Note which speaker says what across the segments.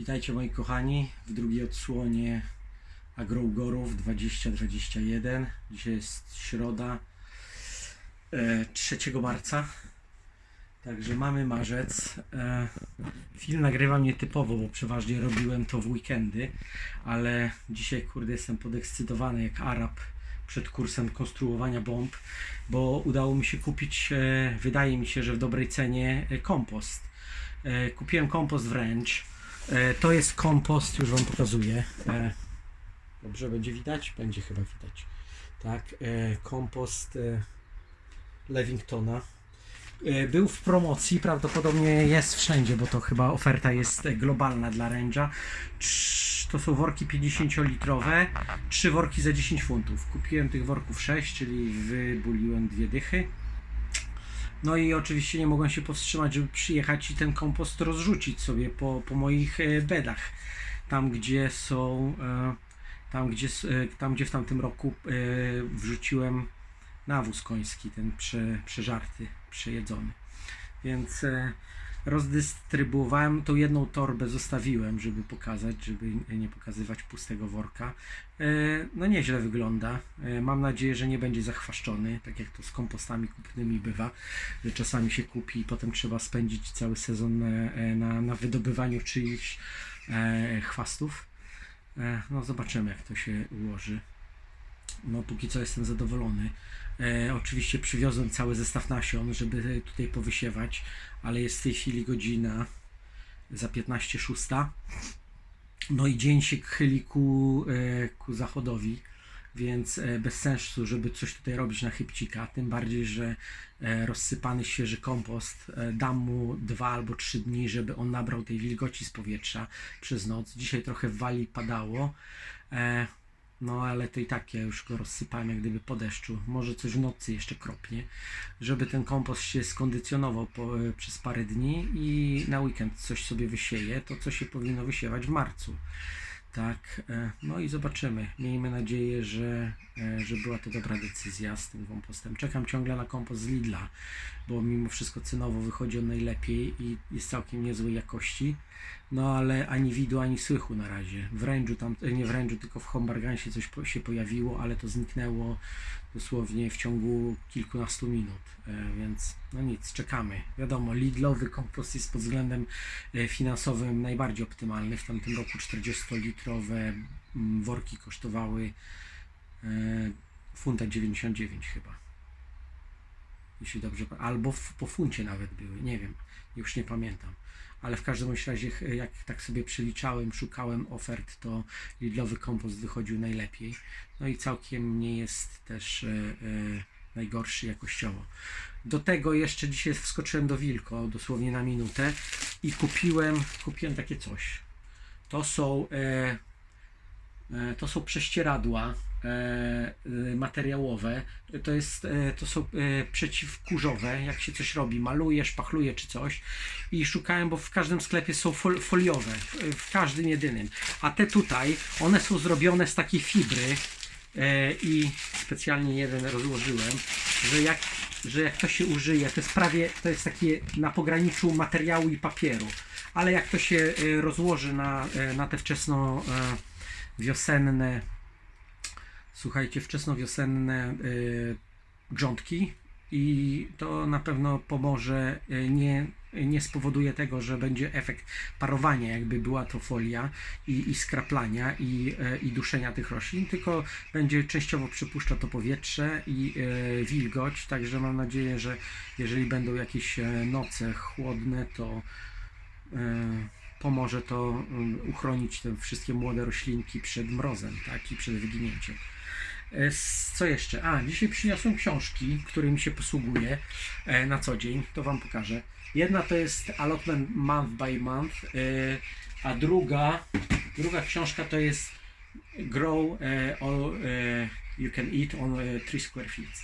Speaker 1: Witajcie moi kochani w drugiej odsłonie Agrougorów 2021. Dzisiaj jest środa e, 3 marca. Także mamy marzec. E, film nagrywam nietypowo, bo przeważnie robiłem to w weekendy, ale dzisiaj kurde jestem podekscytowany jak Arab przed kursem konstruowania bomb, bo udało mi się kupić, e, wydaje mi się, że w dobrej cenie e, kompost. E, kupiłem kompost wręcz. E, to jest kompost, już Wam pokazuję. E, dobrze będzie widać? Będzie chyba widać. Tak, e, kompost Levingtona. E, Był w promocji, prawdopodobnie jest wszędzie, bo to chyba oferta jest globalna dla Range'a. To są worki 50-litrowe, trzy worki za 10 funtów. Kupiłem tych worków 6, czyli wybuliłem dwie dychy. No i oczywiście nie mogłem się powstrzymać, żeby przyjechać i ten kompost rozrzucić sobie po, po moich e, bedach. Tam gdzie są, e, tam gdzie, e, tam gdzie w tamtym roku wrzuciłem nawóz koński, ten prze, przeżarty, przejedzony. Więc rozdystrybuowałem, tą jedną torbę zostawiłem, żeby pokazać, żeby nie pokazywać pustego worka. E, No nieźle wygląda. E, Mam nadzieję, że nie będzie zachwaszczony, tak jak to z kompostami kupnymi bywa, że czasami się kupi i potem trzeba spędzić cały sezon e, e, na, na wydobywaniu czyichś chwastów. No zobaczymy, jak to się ułoży. No póki co jestem zadowolony. E, oczywiście przywiozłem cały zestaw nasion, żeby tutaj powysiewać, ale jest w tej chwili godzina za 15.06. No i dzień się chyli ku, e, ku zachodowi, więc e, bez sensu, żeby coś tutaj robić na chybcika, tym bardziej, że e, rozsypany świeży kompost, e, dam mu dwa albo trzy dni, żeby on nabrał tej wilgoci z powietrza przez noc. Dzisiaj trochę wali padało, e, no ale to i tak ja już go rozsypałem jak gdyby po deszczu. Może coś w nocy jeszcze kropnie, żeby ten kompost się skondycjonował po, e, przez parę dni i na weekend coś sobie wysieje, to co się powinno wysiewać w marcu. Tak, e, no i zobaczymy. Miejmy nadzieję, że, e, że była to dobra decyzja z tym kompostem. Czekam ciągle na kompost z Lidla, bo mimo wszystko cenowo wychodzi on najlepiej i jest całkiem niezłej jakości. No ale ani widu, ani słychu na razie. W rężu tam, e, nie w rężu, tylko w Hombargansie coś po, się pojawiło, ale to zniknęło dosłownie w ciągu kilkunastu minut, e, więc no nic, czekamy. Wiadomo, Lidlowy kompost jest pod względem e, finansowym najbardziej optymalny. W tamtym roku 40-litrowe mm, worki kosztowały funta 99 chyba. Jeśli dobrze, albo w, po funcie nawet były, nie wiem, już nie pamiętam. Ale w każdym razie, jak tak sobie przeliczałem, szukałem ofert, to Lidlowy kompost wychodził najlepiej. No i całkiem nie jest też e, e, najgorszy jakościowo. Do tego jeszcze dzisiaj wskoczyłem do Wilko, dosłownie na minutę i kupiłem, kupiłem takie coś. To są, e, e, to są prześcieradła materiałowe. To, jest, e, to są e, przeciwkurzowe, jak się coś robi, maluje, szpachluje czy coś. I szukałem, bo w każdym sklepie są fol, foliowe, w, każdym jedynym. A te tutaj, one są zrobione z takiej fibry e, i specjalnie jeden rozłożyłem, że jak, że jak to się użyje, to jest prawie, to jest takie na pograniczu materiału i papieru, ale jak to się e, rozłoży na, e, na te wczesno e, wiosenne, słuchajcie, wczesnowiosenne y, grządki i to na pewno pomoże, y, nie, nie spowoduje tego, że będzie efekt parowania, jakby była to folia i, i skraplania i, y, i duszenia tych roślin, tylko będzie częściowo przypuszcza to powietrze i y, wilgoć, także mam nadzieję, że jeżeli będą jakieś e, noce chłodne, to y, pomoże to y, uchronić te wszystkie młode roślinki przed mrozem, tak, i przed wyginięciem. E, Co jeszcze? A, dzisiaj przyniosłem książki, którymi się posługuję e, na co dzień. To Wam pokażę. Jedna to jest Allotment Month by Month, e, a druga, druga książka to jest Grow You Can Eat on e, Three Square Fields.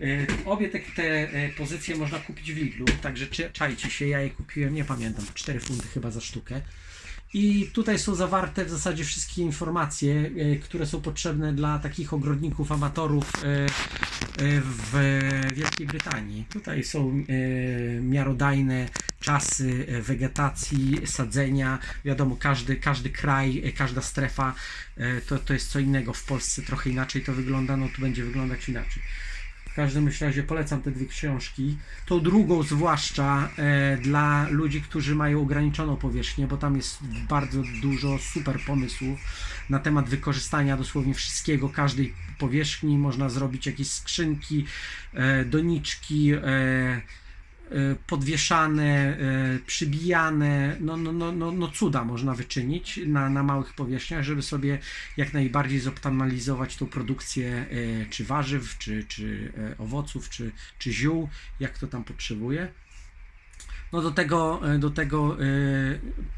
Speaker 1: E, Obie te, te e, pozycje można kupić w Lidlu, także czajcie się, ja je kupiłem, nie pamiętam, 4 funty chyba za sztukę. I tutaj są zawarte w zasadzie wszystkie informacje, e, które są potrzebne dla takich ogrodników, amatorów e, e, w Wielkiej Brytanii. Tutaj są e, miarodajne czasy e, wegetacji, sadzenia. Wiadomo, każdy, każdy kraj, e, każda strefa to, to jest co innego. W Polsce trochę inaczej to wygląda, no tu będzie wyglądać inaczej. Każdym razie polecam te dwie książki. Tą drugą zwłaszcza e, dla ludzi, którzy mają ograniczoną powierzchnię, bo tam jest bardzo dużo super pomysłów na temat wykorzystania dosłownie wszystkiego, każdej powierzchni. Można zrobić jakieś skrzynki, e, doniczki, e, podwieszane, e, przybijane, no, no, no, no, no cuda można wyczynić na, na małych powierzchniach, żeby sobie jak najbardziej zoptymalizować tą produkcję e, czy warzyw, czy, czy owoców, czy, czy ziół, jak to tam potrzebuje. No do tego, do tego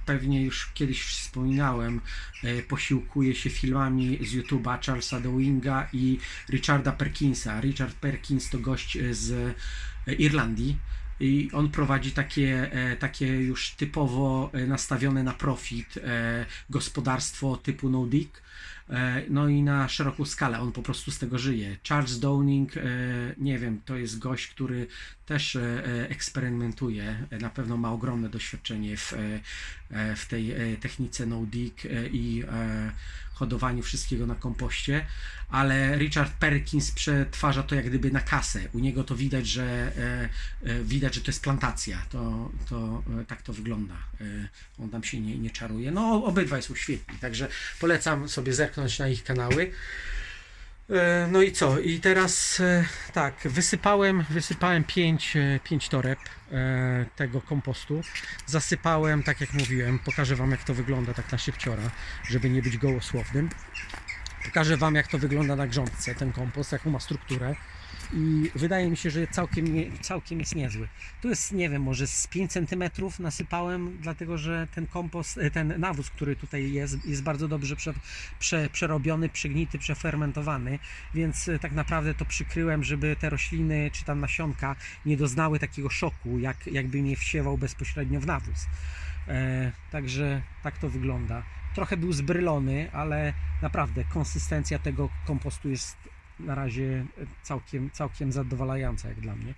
Speaker 1: pewnie już kiedyś wspominałem, e, posiłkuję się filmami z YouTube'a Charlesa Dowinga i Richarda Perkinsa. Richard Perkins to gość z Irlandii i on prowadzi takie, e, takie już typowo e, nastawione na profit e, gospodarstwo typu no dick. E, No i na szeroką skalę on po prostu z tego żyje. Charles Downing, e, nie wiem, to jest gość, który też e, eksperymentuje. Na pewno ma ogromne doświadczenie w, w tej technice no e, i hodowaniu wszystkiego na kompoście, ale Richard Perkins przetwarza to jak gdyby na kasę. U niego to widać, że widać, że to jest plantacja. To, to tak to wygląda. On tam się nie, nie czaruje. No obydwaj są świetni, także polecam sobie zerknąć na ich kanały. E, No i co? I teraz e, tak, wysypałem, wysypałem 5 pięć toreb e, tego kompostu. Zasypałem, tak jak mówiłem, pokażę Wam jak to wygląda tak na szybciora, żeby nie być gołosłownym. Pokażę Wam jak to wygląda na grządce, ten kompost, jaką ma strukturę. I wydaje mi się, że całkiem, nie, całkiem jest niezły. Tu jest, nie wiem, może z 5 cm nasypałem, dlatego że ten kompost, e, ten nawóz, który tutaj jest, jest bardzo dobrze prze, prze, przerobiony, przegnity, przefermentowany, więc e, tak naprawdę to przykryłem, żeby te rośliny czy tam nasionka nie doznały takiego szoku, jak, jakby mnie wsiewał bezpośrednio w nawóz. E, także tak to wygląda. Trochę był zbrylony, ale naprawdę konsystencja tego kompostu jest na razie całkiem, całkiem zadowalająca jak dla mnie.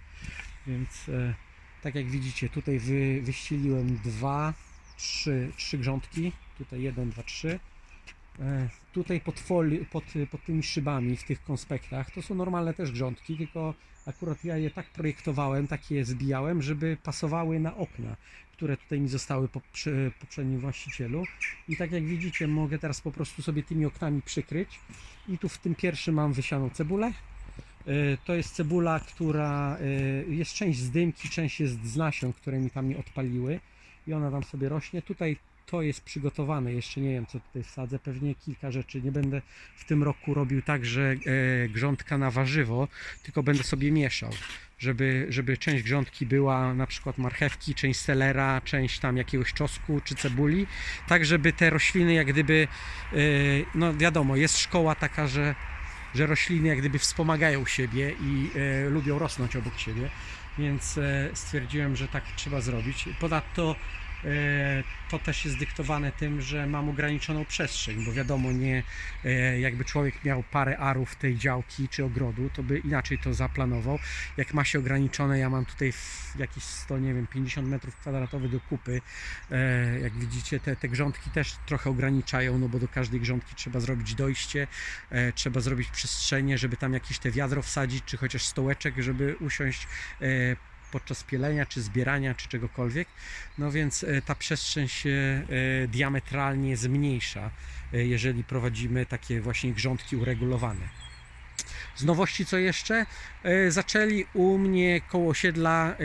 Speaker 1: Więc e, tak jak widzicie, tutaj wy, dwa, trzy, trzy grządki. Tutaj jeden, dwa, trzy. E, tutaj pod, foli, pod, pod tymi szybami w tych konspektach to są normalne też grządki, tylko akurat ja je tak projektowałem, tak je zbijałem, żeby pasowały na okna, które tutaj mi zostały po przy poprzednim właścicielu. I tak jak widzicie, mogę teraz po prostu sobie tymi oknami przykryć. I tu w tym pierwszym mam wysianą cebulę. E, To jest cebula, która e, jest część z dymki, część jest z nasion, które mi tam nie odpaliły i ona tam sobie rośnie. Tutaj to jest przygotowane, jeszcze nie wiem co tutaj wsadzę, pewnie kilka rzeczy. Nie będę w tym roku robił tak, że e, grządka na warzywo, tylko będę sobie mieszał, żeby, żeby część grządki była na przykład marchewki, część selera, część tam jakiegoś czosnku czy cebuli, tak żeby te rośliny jak gdyby, e, no wiadomo, jest szkoła taka, że że rośliny jak gdyby wspomagają siebie i e, lubią rosnąć obok siebie, więc e, stwierdziłem, że tak trzeba zrobić. Ponadto to też jest dyktowane tym, że mam ograniczoną przestrzeń, bo wiadomo, nie e, jakby człowiek miał parę arów tej działki czy ogrodu, to by inaczej to zaplanował. Jak ma się ograniczone, ja mam tutaj jakieś 100, nie wiem, 50 metrów kwadratowych do kupy. E, jak widzicie, te, te grządki też trochę ograniczają, no bo do każdej grządki trzeba zrobić dojście, e, trzeba zrobić przestrzenie, żeby tam jakieś te wiadro wsadzić, czy chociaż stołeczek, żeby usiąść e, podczas pielenia, czy zbierania, czy czegokolwiek. No więc e, ta przestrzeń się e, diametralnie zmniejsza, e, jeżeli prowadzimy takie właśnie grządki uregulowane. Z nowości co jeszcze? Zaczęli u mnie koło osiedla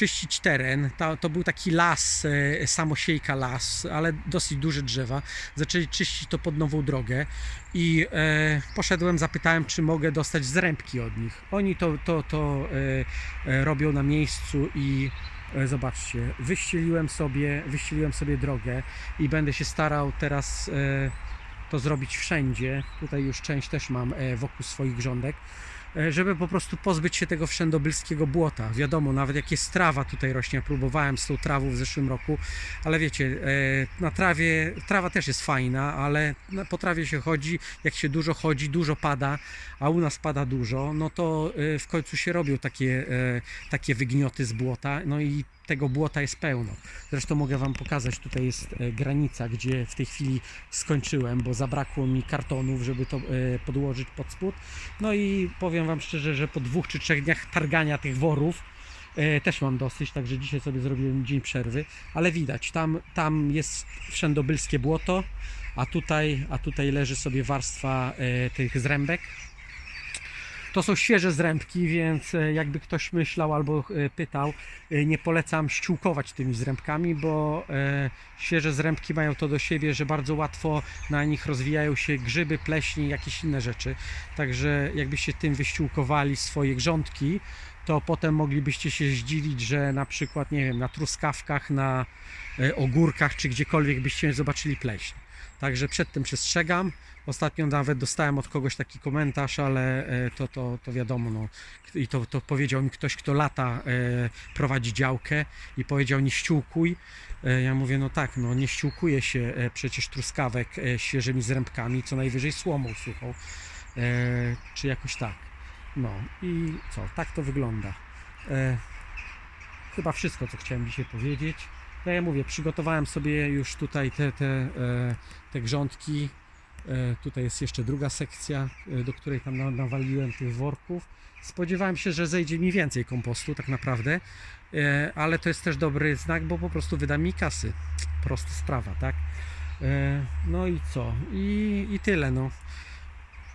Speaker 1: czyścić teren. To, to był taki las, e, samosiejka las, ale dosyć duże drzewa. Zaczęli czyścić to pod nową drogę i e, poszedłem, zapytałem, czy mogę dostać zrębki od nich. Oni to, to, to e, e, robią na miejscu i e, zobaczcie, wyścieliłem sobie, wyścieliłem sobie drogę i będę się starał teraz to zrobić wszędzie. Tutaj już część też mam wokół swoich grządek. E, żeby po prostu pozbyć się tego wszędobylskiego błota. Wiadomo, nawet jak jest trawa tutaj rośnie, ja próbowałem z tą trawą w zeszłym roku, ale wiecie, e, na trawie, trawa też jest fajna, ale po trawie się chodzi, jak się dużo chodzi, dużo pada, a u nas pada dużo, no to e, w końcu się robią takie, takie wygnioty z błota, no i tego błota jest pełno. Zresztą mogę Wam pokazać, tutaj jest e, granica, gdzie w tej chwili skończyłem, bo zabrakło mi kartonów, żeby to e, podłożyć pod spód. No i powiem Wam szczerze, że po dwóch czy trzech dniach targania tych worów e, też mam dosyć, także dzisiaj sobie zrobiłem dzień przerwy, ale widać, tam, tam jest wszędobylskie błoto, a tutaj, a tutaj leży sobie warstwa tych zrębek. To są świeże zrębki, więc e, jakby ktoś myślał albo e, pytał, e, nie polecam ściółkować tymi zrębkami, bo świeże zrębki mają to do siebie, że bardzo łatwo na nich rozwijają się grzyby, pleśni i jakieś inne rzeczy. Także jakbyście tym wyściółkowali swoje grządki, to potem moglibyście się zdziwić, że na przykład, nie wiem, na truskawkach, na ogórkach czy gdziekolwiek byście zobaczyli pleśń. Także przed tym przestrzegam. Ostatnio nawet dostałem od kogoś taki komentarz, ale e, to, to, to wiadomo, no, i to, to powiedział mi ktoś, kto lata e, prowadzi działkę i powiedział nie ściółkuj. E, ja mówię, no tak, no nie ściółkuje się przecież truskawek świeżymi zrębkami, co najwyżej słomą suchą, czy jakoś tak. No i co, tak to wygląda. Chyba wszystko, co chciałem dzisiaj powiedzieć. No ja mówię, przygotowałem sobie już tutaj te, te, e, te grządki. E, tutaj jest jeszcze druga sekcja, e, do której tam na- nawaliłem tych worków. Spodziewałem się, że zejdzie mi więcej kompostu, tak naprawdę, ale to jest też dobry znak, bo po prostu wyda mi kasy. Prosta sprawa, tak? No i co? I, i tyle, no.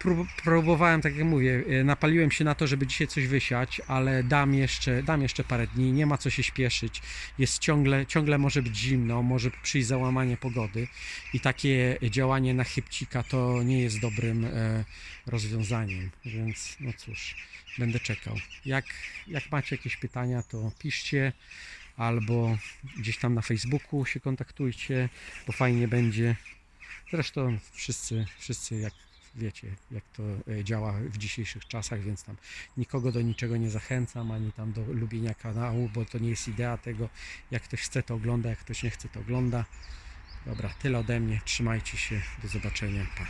Speaker 1: Prób, próbowałem, tak jak mówię, e, napaliłem się na to, żeby dzisiaj coś wysiać, ale dam jeszcze, dam jeszcze parę dni, nie ma co się śpieszyć. Jest ciągle, ciągle może być zimno, może przyjść załamanie pogody i takie działanie na chybcika to nie jest dobrym e, rozwiązaniem, więc no cóż, będę czekał. Jak, jak macie jakieś pytania, to piszcie albo gdzieś tam na Facebooku się kontaktujcie, bo fajnie będzie. Zresztą wszyscy, wszyscy jak wiecie, jak to e, działa w dzisiejszych czasach, więc tam nikogo do niczego nie zachęcam, ani tam do lubienia kanału, bo to nie jest idea tego. Jak ktoś chce, to ogląda, jak ktoś nie chce, to ogląda. Dobra, tyle ode mnie. Trzymajcie się. Do zobaczenia. Pa.